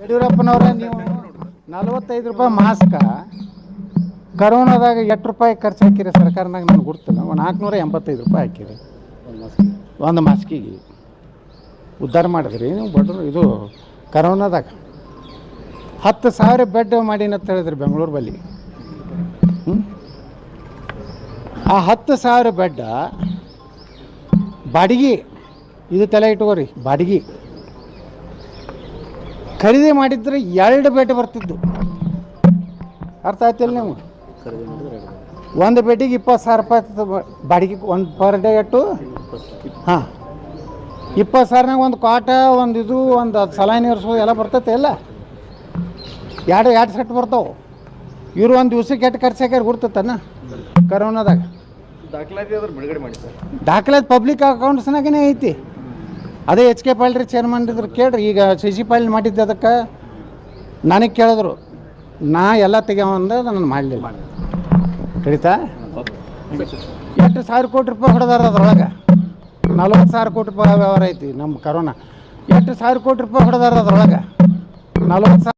ಯಡಿಯೂರಪ್ಪನವ್ರ ನೀವು ನಲವತ್ತೈದು ರೂಪಾಯಿ ಮಾಸ್ಕ ಕರೋನಾದಾಗ ಎಷ್ಟು ರೂಪಾಯಿ ಖರ್ಚು ಹಾಕಿರಿ ಸರ್ಕಾರನಾಗ ನಾನು ಗುರ್ತಿಲ್ಲ. ಒಂದು ನಾಲ್ಕುನೂರ ಎಂಬತ್ತೈದು ರೂಪಾಯಿ ಹಾಕಿರಿ. ಒಂದು ಮಾಸ್ಕಿಗೆ? ಉದ್ಧಾರ ಮಾಡಿದ್ರಿ ನೀವು ಬಡ್ರು ಇದು ಕರೋನಾದಾಗ. ಹತ್ತು ಸಾವಿರ ಬೆಡ್ ಮಾಡೀನಿ ಅಂತ ಹೇಳಿದ್ರಿ ಬೆಂಗಳೂರು ಬಲ್ಲಿ? ಆ ಹತ್ತು ಸಾವಿರ ಬೆಡ್ ಬಾಡಿಗೆ ಇದು ತಲೆ ಇಟ್ಕೋರಿ ಬಾಡಿಗೆ. ಖರೀದಿ ಮಾಡಿದ್ರೆ ಎರಡು ಬೇಟೆ ಬರ್ತಿದ್ದು. ಅರ್ಥ ಆಯ್ತಿಲ್ಲ ನೀವು? ಒಂದು ಬೇಟಿಗೆ ಇಪ್ಪತ್ತು ಸಾವಿರ ರೂಪಾಯಿ ಬಾಡಿಗೆ ಒಂದು ಪರ್ ಡೇ ಎಟ್ಟು ಹಾಂ. ಇಪ್ಪತ್ತು ಸಾವಿರನಾಗ ಒಂದು ಕಾಟ ಒಂದು ಇದು ಒಂದು ಸಲಾನಿ ಇರಿಸೋದು ಎಲ್ಲ ಬರ್ತೈತೆ ಎಲ್ಲ. ಎರಡು ಎರಡು ಸೆಟ್ ಬರ್ತಾವೆ. ಇವರು ಒಂದು ದಿವ್ಸಕ್ಕೆ ಎಟ್ಟು ಖರ್ಚು ಹಾಕ್ಯಾರ ಗುರ್ತತನ ಕರೋನಾದಾಗ. ದಾಖಲಾತಿ ಅದ್ರ ಬಿಡುಗಡೆ ಮಾಡಿ ಸರ್. ದಾಖಲಾತಿ ಪಬ್ಲಿಕ್ ಅಕೌಂಟ್ಸ್ನಾಗೇ ಐತಿ. ಅದೇ ಎಚ್ ಕೆ ಪಾಲ್ರಿ ಚೇರ್ಮನ್ ಇದ್ರು ಕೇಳ್ರಿ, ಈಗ ಸಿ ಪಾಲ್ ಮಾಡಿದ್ದೆ ಅದಕ್ಕೆ ನನಗೆ ಕೇಳಿದ್ರು. ನಾ ಎಲ್ಲ ತೆಗ್ಯಾವಂದ ನಾನು ಮಾಡಲಿಲ್ಲ. ಕಳೀತಾ ಎಷ್ಟು ಸಾವಿರ ಕೋಟಿ ರೂಪಾಯಿ ಹೊಡೆದಾರ ಅದ್ರೊಳಗೆ? ನಲ್ವತ್ತು ಸಾವಿರ ಕೋಟಿ ರೂಪಾಯಿ ವ್ಯವಹಾರ ಐತಿ ನಮ್ಮ ಕರೋನಾ ಎಷ್ಟು ಸಾವಿರ ಕೋಟಿ ರೂಪಾಯಿ ಹೊಡೆದಾರ ಅದ್ರೊಳಗೆ? ನಲ್ವತ್ತು ಸಾವಿರ